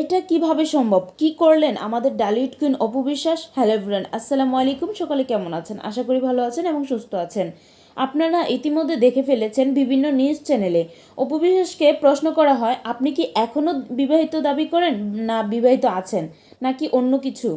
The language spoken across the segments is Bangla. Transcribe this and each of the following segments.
এটা কীভাবে সম্ভব? কি করলেন? আমাদের ডালিউড কুইন অপু বিশ্বাস। হ্যালো আসসালামু আলাইকুম। সকালে কেমন আছেন? আশা করি ভালো আছেন এবং সুস্থ আছেন। আপনারা ইতিমধ্যে দেখে ফেলেছেন বিভিন্ন নিউজ চ্যানেলে। অপবিশ্বাসকে প্রশ্ন করা হয়, আপনি কি এখনও বিবাহিত দাবি করেন? না, বিবাহিত আছেন? নাকি অন্য কিছু?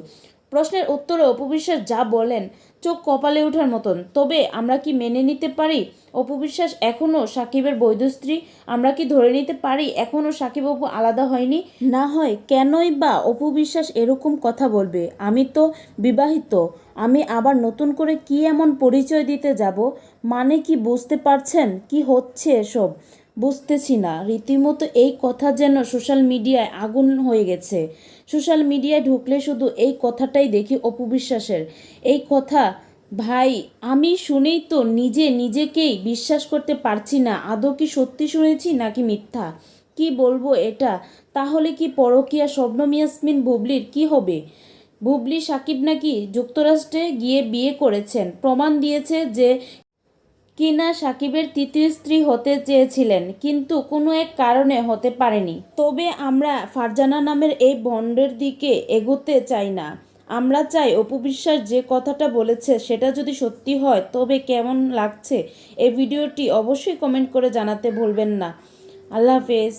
প্রশ্নের উত্তরে অপু বিশ্বাস যা বলেন, চোখ কপালে ওঠার মতন। তবে আমরা কি মেনে নিতে পারি? অপু বিশ্বাস এখনও সাকিবের বৈধ স্ত্রী। আমরা কি ধরে নিতে পারি এখনও সাকিব অপু আলাদা হয়নি? না হয় কেনই বা অপু বিশ্বাস এরকম কথা বলবে? আমি তো বিবাহিত। আমি আবার নতুন করে কি এমন পরিচয় দিতে যাব? মানে কি বুঝতে পারছেন? কি হচ্ছে এসব? বুঝতেছি না। রীতিমতো এই কথা যেন সোশ্যাল মিডিয়ায় আগুন হয়ে গেছে। সোশ্যাল মিডিয়ায় ঢুকলে শুধু এই কথাটাই দেখি অপু বিশ্বাসের। এই কথা, ভাই, আমি শুনেই তো নিজে নিজেকেই বিশ্বাস করতে পারছি না। আদৌ কি সত্যি শুনেছি নাকি মিথ্যা? কি বলব এটা? তাহলে কি পরকিয়া শবনম ইয়াসমিন বুবলির কি হবে? বুবলি সাকিব নাকি যুক্তরাষ্ট্রে গিয়ে বিয়ে করেছেন। প্রমাণ দিয়েছে যে কিনা সাকিবের তৃতীয় স্ত্রী হতে চেয়েছিলেন, কিন্তু কোনো এক কারণে হতে পারেনি। তবে আমরা ফারজানা নামের এই বন্ডের দিকে এগোতে চাই না। আমরা চাই অপু বিশ্বাস যে কথাটা বলেছে সেটা যদি সত্যি হয়, তবে কেমন লাগছে এই ভিডিওটি অবশ্যই কমেন্ট করে জানাতে ভুলবেন না। আল্লাহ হাফেজ।